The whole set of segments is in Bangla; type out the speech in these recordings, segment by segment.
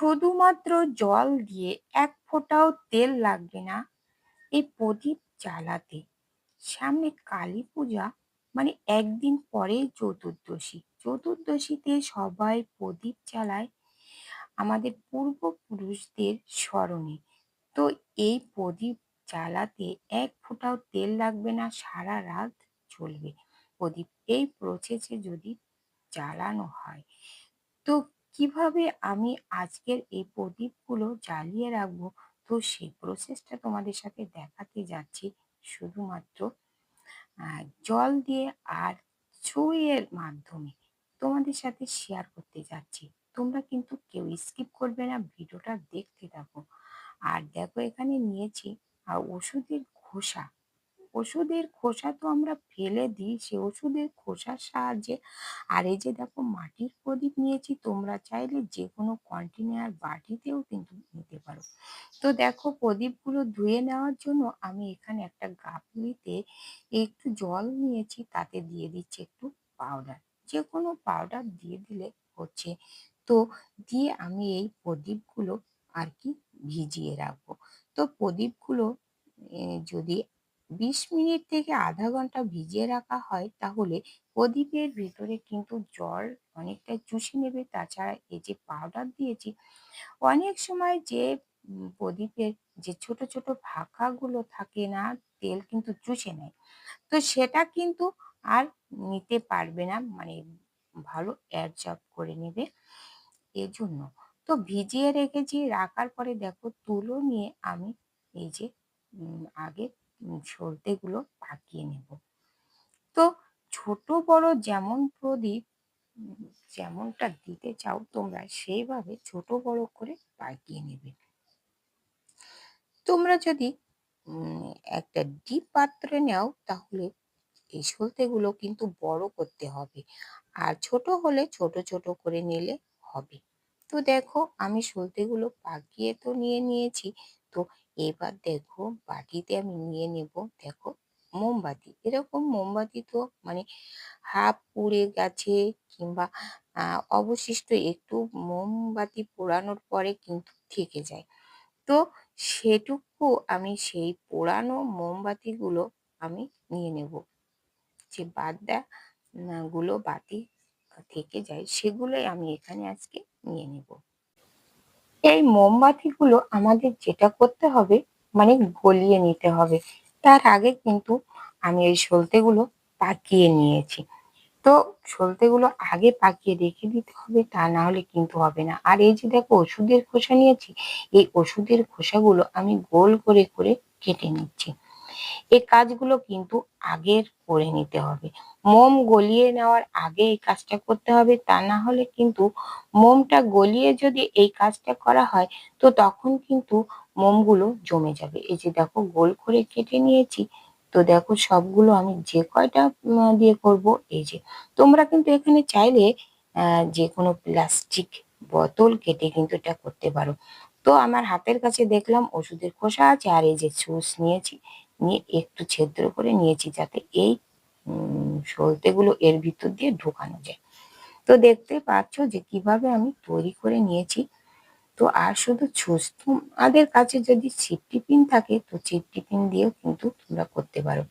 শুধুমাত্র জল দিয়ে এক ফোঁটাও তেল লাগবে না। এই প্রদীপ জ্বালাতে সামনে কালী পূজা মানে একদিন পরেই চতুর্দশী। চতুর্দশীতে সবাই প্রদীপ জ্বালায় আমাদের পূর্বপুরুষদের স্মরণে। তো এই প্রদীপ জ্বালাতে এক ফোঁটাও তেল লাগবে না, সারা রাত চলবে প্রদীপ। এই প্রসেসে যদি জ্বালানো হয়, তো কীভাবে আমি আজকের এই প্রদীপগুলো জ্বালিয়ে রাখব? তো সেই প্রসেসটা তোমাদের সাথে দেখাতে যাচ্ছি শুধুমাত্র জল দিয়ে আর ছুঁয়ের মাধ্যমে। তোমাদের সাথে শেয়ার করতে যাচ্ছি। তোমরা কিন্তু কেউ স্কিপ করবে না, ভিডিওটা দেখতে থাকো। আর দেখো এখানে নিয়েছি আর ওষুধের খোসা। ওষুধের খোসা তো আমরা ফেলে দিই সে ওষুধের খোসার সাহায্যে। আর এই যে দেখো মাটির প্রদীপ নিয়েছি, তোমরা চাইলে যে কোনো কন্টেনার বাটিতেও কিন্তু নিতে পারো। তো দেখো প্রদীপগুলো ধুয়ে নেওয়ার জন্য আমি এখানে একটা গাবলিতে একটু জল নিয়েছি, তাতে দিয়ে দিচ্ছি একটু পাউডার যে কোনো পাউডার দিয়ে দিলে হচ্ছে। তো দিয়ে আমি এই প্রদীপগুলো আর কি ভিজিয়ে রাখব। তো প্রদীপগুলো যদি বিশ মিনিট থেকে আধা ঘণ্টা ভিজিয়ে রাখা হয় তাহলে প্রদীপের ভিতরে কিন্তু জল অনেকটা চুষে নেবে। তাছাড়া এই যে পাউডার দিয়েছি, অনেক সময় যে প্রদীপের যে ছোট ছোট ফাঁকাগুলো থাকে না, তেল কিন্তু চুষে নেয়। তো সেটা কিন্তু আর নিতে পারবে না মানে ভালো অ্যাডজার্ভ করে নেবে এজন্য। তো ভিজিয়ে রেখেছি, রাখার পরে দেখো তুলো নিয়ে আমি এই যে আগে সলতেগুলো পাকিয়ে নেব। তো ছোট, বড় যেমন প্রদীপ যেমনটা দিতে চাও তোমরা সেইভাবে ছোট, বড় করে পাকিয়ে নেবে। তোমরা যদি একটা ডিপ পাত্রে নাও তাহলে এই সলতেগুলো কিন্তু বড় করতে হবে আর ছোট হলে ছোট ছোট করে নিলে হবে। তো দেখো আমি সলতেগুলো পাকিয়ে তো নিয়ে নিয়েছি, তো এবার দেখো বাটিতে আমি নিয়ে নেব, দেখো মোমবাতি। এরকম মোমবাতি তো মানে হাফ পুড়ে গেছে কিংবা অবশিষ্ট একটু মোমবাতি পোড়ানোর পরে কিন্তু থেকে যায়। তো সেটুকু আমি সেই পোড়ানো মোমবাতিগুলো আমি নিয়ে নেব। যে বাদদা গুলো বাতি থেকে যায় সেগুলোই আমি এখানে আজকে নিয়ে নেব। এই মোমবাতিগুলো আমাদের যেটা করতে হবে মানে গলিয়ে নিতে হবে। তার আগে কিন্তু আমি এই সলতেগুলো পাকিয়ে নিয়েছি। তো সলতেগুলো আগে পাকিয়ে রেখে দিতে হবে, তা না হলে কিন্তু হবে না। আর এই যে দেখো ওষুধের খোসা নিয়েছি, এই ওষুধের খোসাগুলো আমি গোল করে করে কেটে নিচ্ছি। এই কাজগুলো কিন্তু আগের করে নিতে হবে। মোম গলিয়ে নেওয়ার আগে এই কাজটা করতে হবে, তা না হলে কিন্তু মোমটা গলিয়ে যদি এই কাজটা করা হয়, তো তখন কিন্তু মোমগুলো জমে যাবে। এই যে দেখো, গোল করে কেটে নিয়েছি, তো দেখো সবগুলো আমি যে কয়টা দিয়ে করব, এই যে। তোমরা কিন্তু এখানে চাইলে যে কোনো প্লাস্টিক বোতল কেটে কিন্তু এটা করতে পারো। তো আমার হাতের কাছে দেখলাম ওষুধের খোসা আছে, আর এই যে সুস নিয়েছি নিয়ে একটু ছেদ্র করে নিয়েছি যাতে এই সলতেগুলো এর ভিতর দিয়ে ঢোকানো যায়। তো দেখতে পাচ্ছ যে কীভাবে আমি তৈরি করে নিয়েছি। তো আর শুধু ছুঁচ তোমাদের কাছে যদি চিপ টিফিন থাকে, তো চিপ টিফিন দিয়েও কিন্তু তোমরা করতে পারো।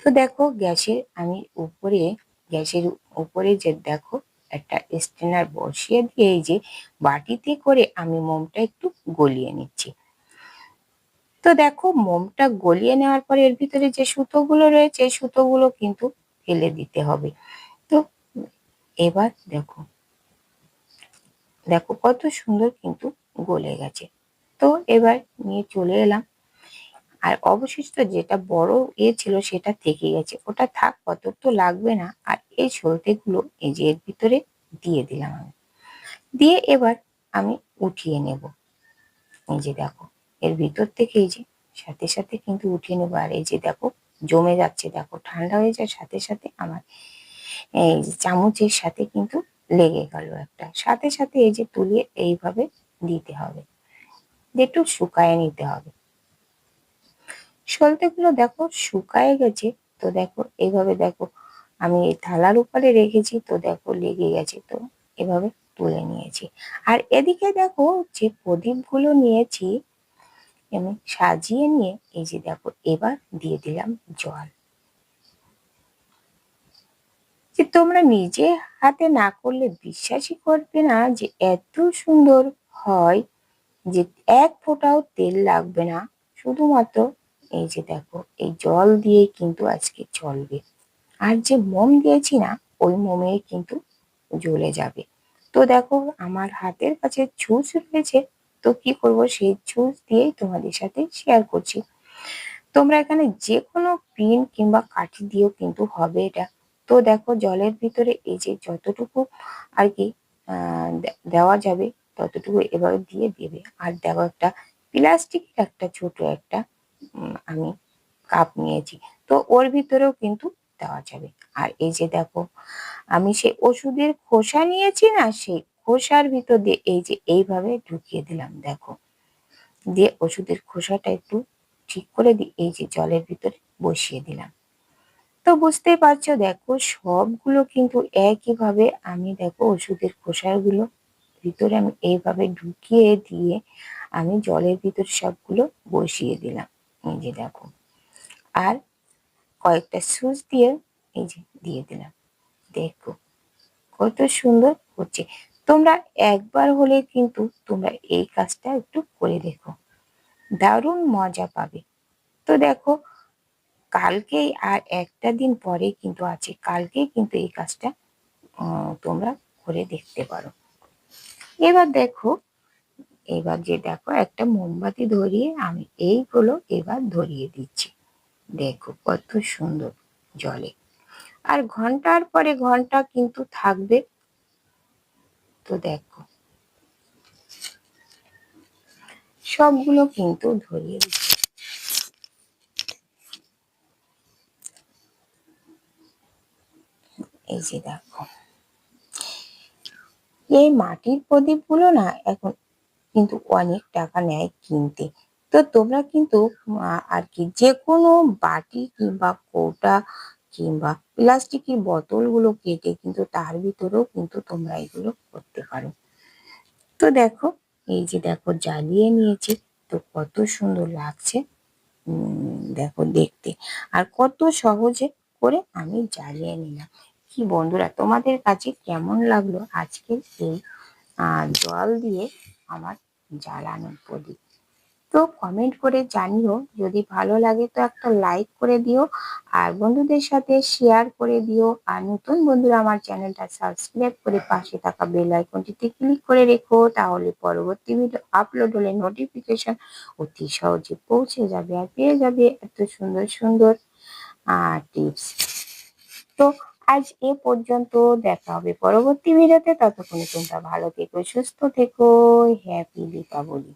তো দেখো গ্যাসের, আমি উপরে, গ্যাসের উপরে যে দেখো একটা স্টেনার বসিয়ে দিয়ে এই যে বাটিতে করে আমি মোমটা একটু গলিয়ে নিচ্ছি। তো দেখো, মোমটা গলিয়ে নেওয়ার পরে এর ভিতরে যে সুতোগুলো রয়েছে সুতোগুলো কিন্তু ফেলে দিতে হবে। তো এবার দেখো দেখো কত সুন্দর কিন্তু গলে গেছে। তো এবার নিয়ে চলে এলাম। আর অবশিষ্ট যেটা বড় ইয়ে ছিল সেটা থেকে গেছে। ওটা থাক কত তো লাগবে না। আর এই সলতেগুলো এই যে এর ভিতরে দিয়ে দিলাম আমি। দিয়ে এবার আমি উঠিয়ে নেব। এই যে দেখো এর ভিতর থেকে এই যে, সাথে সাথে কিন্তু উঠিয়ে নেব। আর এই যে দেখো, জমে যাচ্ছে। দেখো, ঠান্ডা হয়ে যাওয়ার সাথে সাথে আমার এই চামচের সাথে কিন্তু লেগে গেল একটা। সাথে সাথে এই যে তুলিয়ে এইভাবে দিতে হবে। একটু শুকায় নিতে হবে। সলতেগুলো দেখো শুকায় গেছে। তো দেখো, এইভাবে দেখো আমি এই থালার উপরে রেখেছি। তো দেখো লেগে গেছে। তো এভাবে তুলে নিয়েছি। আর এদিকে দেখো যে প্রদীপগুলো নিয়েছি আমি সাজিয়ে নিয়ে এই যে দেখো, এবার দিয়ে দিলাম জল। যে তোমরা নিজে হাতে না করলে বিশ্বাসই করবে না যে এত সুন্দর হয়, যে এক ফোঁটাও তেল লাগবে না। শুধুমাত্র এই যে দেখো, এই জল দিয়েই কিন্তু আজকে চলবে। আর যে মোম দিয়েছি না, ওই মোমে কিন্তু জ্বলে যাবে। তো দেখো, আমার হাতের কাছে ছুঁচ রয়েছে তো কি করব? সেই ছুঁচ দিয়েই তোমাদের সাথে শেয়ার করছি। তোমরা এখানে যে কোনো পিন কিংবা কাঠি দিয়েও কিন্তু হবে এটা। তো দেখো, জলের ভিতরে এই যে যতটুকু আর কি দেওয়া যাবে ততটুকু এবার দিয়ে দেবে। আর দেখো একটা প্লাস্টিকের একটা ছোট একটা আমি কাপ নিয়েছি। তো ওর ভিতরেও কিন্তু দেওয়া যাবে। আর এই যে দেখো, আমি সে ওষুধের খোসা নিয়েছি না, সেই খোসার ভিতর দিয়ে এই যে এইভাবে ঢুকিয়ে দিলাম, দেখো। দিয়ে ওষুধের খোসাটা একটু ঠিক করে দিই এই যে জলের ভিতরে বসিয়ে দিলাম। তো বুঝতেই পারছ, দেখো, সবগুলো কিন্তু একইভাবে আমি, দেখো, ওষুধের খোসাগুলো ভিতরে আমি এইভাবে ঢুকিয়ে দিয়ে আমি জলের ভিতর সবগুলো বসিয়ে দিলাম। এই যে দেখো। আর কয়েকটা সুচ দিয়ে এই যে দিয়ে দিলাম। দেখো, কত সুন্দর হচ্ছে। তোমরা একবার হলে কিন্তু তোমরা এই কাজটা একটু করে দেখো। দারুণ মজা পাবে। তো দেখো, কালকেই আর একটা দিন পরে কিন্তু আছে, কালকেই কিন্তু এই কাজটা তোমরা করে দেখতে পারো। এবার দেখো, এবার যে দেখো একটা মোমবাতি ধরিয়ে আমি এইগুলো এবার ধরিয়ে দিচ্ছি। দেখো কত সুন্দর জলে। আর ঘণ্টার পরে ঘণ্টা কিন্তু থাকবে তো দেখো। সবগুলো কিন্তু ধরিয়ে দিচ্ছি। এই যে দেখো। এই মাটির প্রদীপগুলো না এখন কিন্তু অনেক টাকা নেয় কিনতে। তো তোমরা কিন্তু আর কি যে কোনো বাটি কিংবা কৌটা কিংবা প্লাস্টিকের বোতলগুলো কেটে কিন্তু তার ভিতরেও কিন্তু তোমরা এগুলো করতে পারো। তো দেখো, এই যে দেখো জ্বালিয়ে নিয়েছি, তো কত সুন্দর লাগছে। দেখো দেখতে। আর কত সহজে করে আমি জ্বালিয়ে নিলাম। কি বন্ধুরা, তোমাদের কাছে কেমন লাগল আজকের এই জল দিয়ে আমার জ্বালানোর প্রদীপ? তো কমেন্ট করে জানিও। যদি ভালো লাগে তো একটা লাইক করে দিও আর বন্ধুদের সাথে শেয়ার করে দিও। আর নতুন বন্ধুরা আমার চ্যানেলটা সাবস্ক্রাইব করে পাশে থাকা বেল আইকনটিতে ক্লিক করে রেখো। তাহলে পরবর্তী ভিডিও আপলোড হলে নোটিফিকেশন অতি সহজে পৌঁছে যাবে আর পেয়ে যাবে এত সুন্দর সুন্দর টিপস তো আজ এ পর্যন্ত দেখা হবে পরবর্তী ভিডিওতে ততক্ষণে তোমরা ভালো থেকো, সুস্থ থেকো। হ্যাপি দীপাবলি